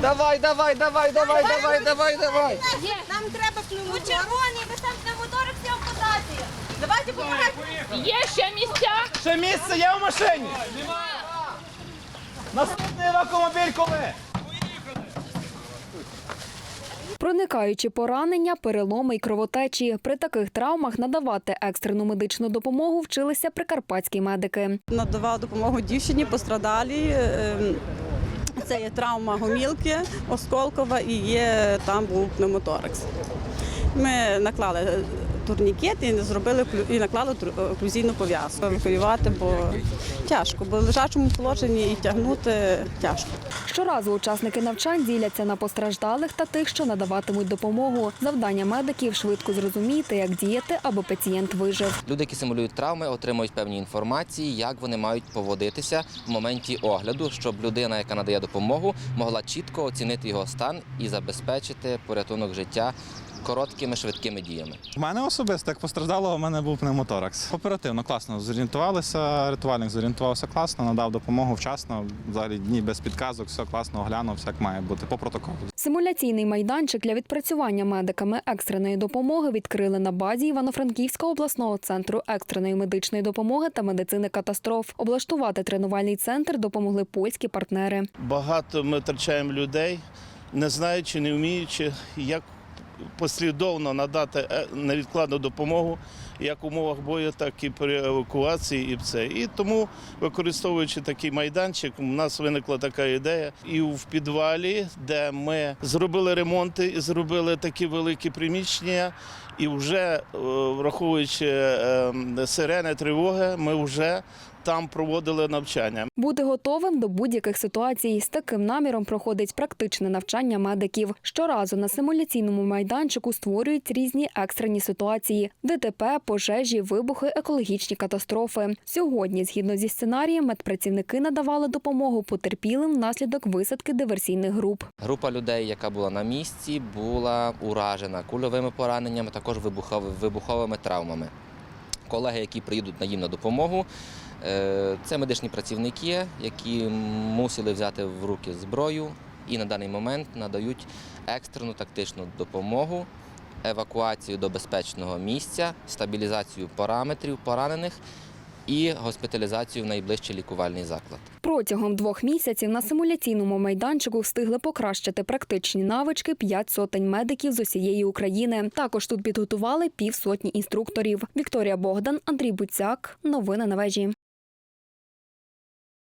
Давай, давай, давай, давай, давай, давай, давай. Нам треба пневмоторик. червоний, ви там пневмоторик всі ампутації. Давайте допомагайте. Є ще місця. Ще місце є в машині? Наступний евакомобіль коли? Проникаючі поранення, переломи й кровотечі. При таких травмах надавати екстрену медичну допомогу вчилися прикарпатські медики. надавав допомогу дівчині пострадалій. Це є травма гомілки осколкова і є там був пневмоторакс. Ми наклали турнікет і зробили клю- і наклали тру- оклюзійну пов'язку. Евакуювати, бо тяжко, бо в лежачому положенні і тягнути тяжко. Щоразу учасники навчань діляться на постраждалих та тих, що надаватимуть допомогу. Завдання медиків швидко зрозуміти, як діяти, аби пацієнт вижив. Люди, які симулюють травми, отримують певні інформації, як вони мають поводитися в моменті огляду, щоб людина, яка надає допомогу, могла чітко оцінити його стан і забезпечити порятунок життя короткими швидкими діями. У мене особисто, як постраждалого, у мене був пневмоторакс. Оперативно, класно зорієнтувалися, рятувальник зорієнтувався класно, надав допомогу вчасно. Взагалі дні без підказок, все класно, оглянув, все як має бути по протоколу. Симуляційний майданчик для відпрацювання медиками екстреної допомоги відкрили на базі Івано-Франківського обласного центру екстреної медичної допомоги та медицини катастроф. Облаштувати тренувальний центр допомогли польські партнери. Багато ми втрачаємо людей, не знаючи, не вміючи, як послідовно надати е, невідкладну допомогу як в умовах бою, так і при евакуації. І все. І тому, використовуючи такий майданчик, у нас виникла така ідея. І в підвалі, де ми зробили ремонти, і зробили такі великі приміщення, і вже е, враховуючи е, сирени тривоги, ми вже там проводили навчання. Бути готовим до будь-яких ситуацій з таким наміром проходить практичне навчання медиків. Щоразу на симуляційному майданчику створюють різні екстрені ситуації: ДТП, пожежі, вибухи, екологічні катастрофи. Сьогодні, згідно зі сценарієм, медпрацівники надавали допомогу потерпілим внаслідок висадки диверсійних груп. Група людей, яка була на місці, була уражена кульовими пораненнями, також вибухов- вибуховими травмами. Колеги, які приїдуть на їм на допомогу, е, це медичні працівники, які мусили взяти в руки зброю і на даний момент надають екстрену тактичну допомогу, евакуацію до безпечного місця, стабілізацію параметрів поранених і госпіталізацію в найближчий лікувальний заклад. Протягом двох місяців на симуляційному майданчику встигли покращити практичні навички п'ять сотень медиків з усієї України. Також тут підготували півсотні інструкторів. Вікторія Богдан, Андрій Буцяк. Новини на вежі.